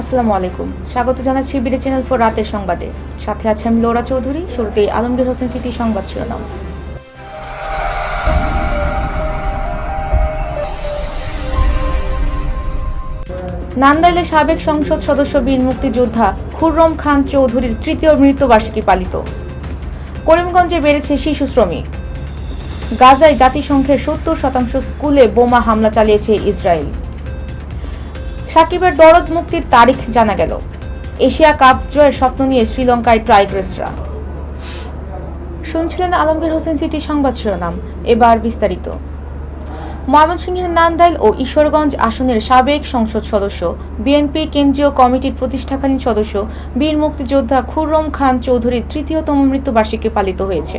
আসসালামু আলাইকুম। স্বাগত জানাচ্ছি বিডি চ্যানেল ফোর রাতের সংবাদে। সাথে আছে আমি লোরা চৌধুরী, শুরুতেই আলমগীর হোসেন সিটি সংবাদ শিরোনাম। নান্দাইলে সাবেক সংসদ সদস্য বীর মুক্তিযোদ্ধা খুররম খান চৌধুরীর তৃতীয় মৃত্যুবার্ষিকী পালিত। করিমগঞ্জে বেড়েছে শিশু শ্রমিক। গাজায় জাতিসংঘের সত্তর শতাংশ স্কুলে বোমা হামলা চালিয়েছে ইসরায়েল। সাকিবের দরদ মুক্তির তারিখ জানা গেল। এশিয়া কাপ জয়ের স্বপ্ন নিয়ে শ্রীলঙ্কায় ট্রাইগ্রেসরা শুনছিলেন আলমগীর হোসেন সিটি সংবাদ শিরোনাম, এবার বিস্তারিত। ময়মনসিংহের নান্দাইল ও ঈশ্বরগঞ্জ আসনের সাবেক সংসদ সদস্য, বিএনপি কেন্দ্রীয় কমিটির প্রতিষ্ঠাকালীন সদস্য, বীর মুক্তিযোদ্ধা খুররম খান চৌধুরীর তৃতীয়তম মৃত্যুবার্ষিকী পালিত হয়েছে।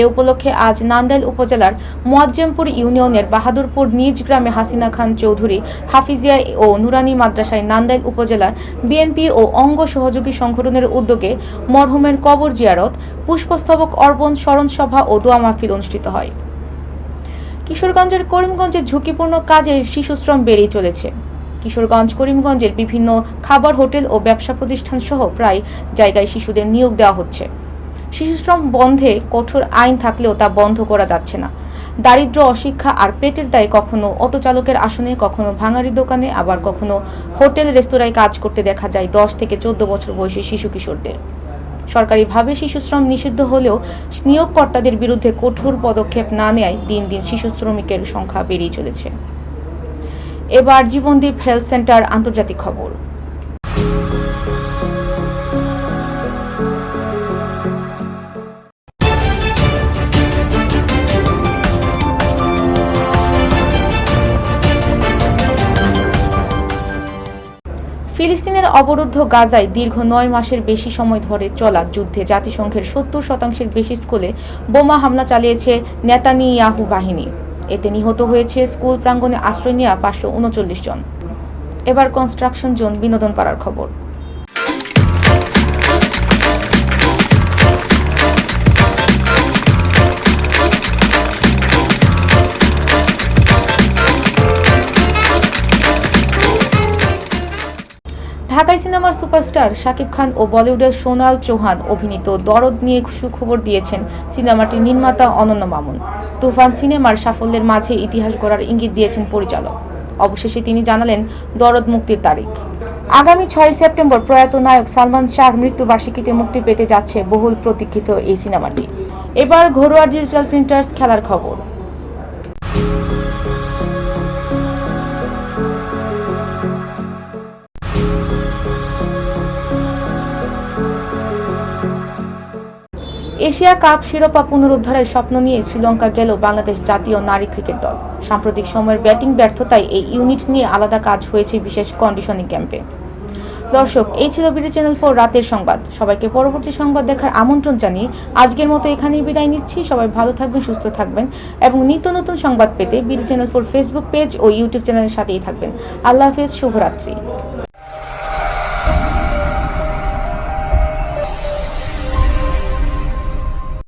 এ উপলক্ষে আজ নান্দাইল উপজেলার মোয়াজ্জেমপুর ইউনিয়নের বাহাদুরপুর নিজ গ্রামে হাসিনা খান চৌধুরী, হাফিজিয়া ও নুরানি মাদ্রাসায় নান্দাইল উপজেলার বিএনপি ও অঙ্গ সহযোগী সংগঠনের উদ্যোগে মরহুমের কবর জিয়ারত, পুষ্পস্তবক অর্পণ, স্মরণ সভা ও দোয়া মাহফিল অনুষ্ঠিত হয়। কিশোরগঞ্জের করিমগঞ্জে ঝুঁকিপূর্ণ কাজে শিশুশ্রম বেড়েই চলেছে। কিশোরগঞ্জ, করিমগঞ্জের বিভিন্ন খাবার, হোটেল ও ব্যবসা প্রতিষ্ঠান সহ প্রায় জায়গায় শিশুদের নিয়োগ দেওয়া হচ্ছে। শিশুশ্রম বন্ধে কঠোর আইন থাকলেও তা বন্ধ করা যাচ্ছে না। দারিদ্র, অশিক্ষা আর পেটের দায়ে কখনো অটো চালকের আসনে, কখনো ভাঙারি দোকানে, আবার কখনো হোটেল, রেস্তোরাঁয় কাজ করতে দেখা যায় দশ থেকে চোদ্দ বছর বয়সী শিশু কিশোরদের। সরকারিভাবে শিশুশ্রম নিষিদ্ধ হলেও নিয়োগকর্তাদের বিরুদ্ধে কঠোর পদক্ষেপ না নেয় দিন দিন শিশু শ্রমিকের সংখ্যা বেড়েই চলেছে। এবার জীবনদীপ হেলথ সেন্টার আন্তর্জাতিক খবর। ফিলিস্তিনের অবরুদ্ধ গাজায় দীর্ঘ নয় মাসের বেশি সময় ধরে চলা যুদ্ধে জাতিসংঘের সত্তর শতাংশের বেশি স্কুলে বোমা হামলা চালিয়েছে নেতানিয়াহু বাহিনী। এতে নিহত হয়েছে স্কুল প্রাঙ্গণে আশ্রয় নেওয়া পাঁচশো উনচল্লিশ জন। এবার কনস্ট্রাকশন জোন বিনোদন পাড়ার খবর। সিনেমার সুপারস্টার শাকিব খান ও বলিউডের সোনাল চৌহান অভিনীত দরদ নিয়ে সুখবর দিয়েছেন সিনেমাটির নির্মাতা অনন্য মামুন। তুফান সিনেমার সাফল্যের মাঝে ইতিহাস গড়ার ইঙ্গিত দিয়েছেন পরিচালক। অবশেষে তিনি জানালেন দরদ মুক্তির তারিখ। আগামী ছয় সেপ্টেম্বর প্রয়াত নায়ক সালমান শাহর মৃত্যুবার্ষিকীতে মুক্তি পেতে যাচ্ছে বহুল প্রতীক্ষিত এই সিনেমাটি। এবার ঘরোয়া ডিজিটাল প্রিন্টার্স খেলার খবর। এশিয়া কাপ শিরোপা পুনরুদ্ধারের স্বপ্ন নিয়ে শ্রীলঙ্কা গেল বাংলাদেশ জাতীয় নারী ক্রিকেট দল। সাম্প্রতিক সময়ের ব্যাটিং ব্যর্থতায় এই ইউনিট নিয়ে আলাদা কাজ হয়েছে বিশেষ কন্ডিশনিং ক্যাম্পে। দর্শক, এই ছিল বিডি চ্যানেল ফোর রাতের সংবাদ। সবাইকে পরবর্তী সংবাদ দেখার আমন্ত্রণ জানিয়ে আজকের মতো এখানেই বিদায় নিচ্ছি। সবাই ভালো থাকবেন, সুস্থ থাকবেন এবং নিত্য নতুন সংবাদ পেতে BD channel four Facebook page ও ইউটিউব চ্যানেলের সাথেই থাকবেন। আল্লাহ হাফেজ, শুভরাত্রি।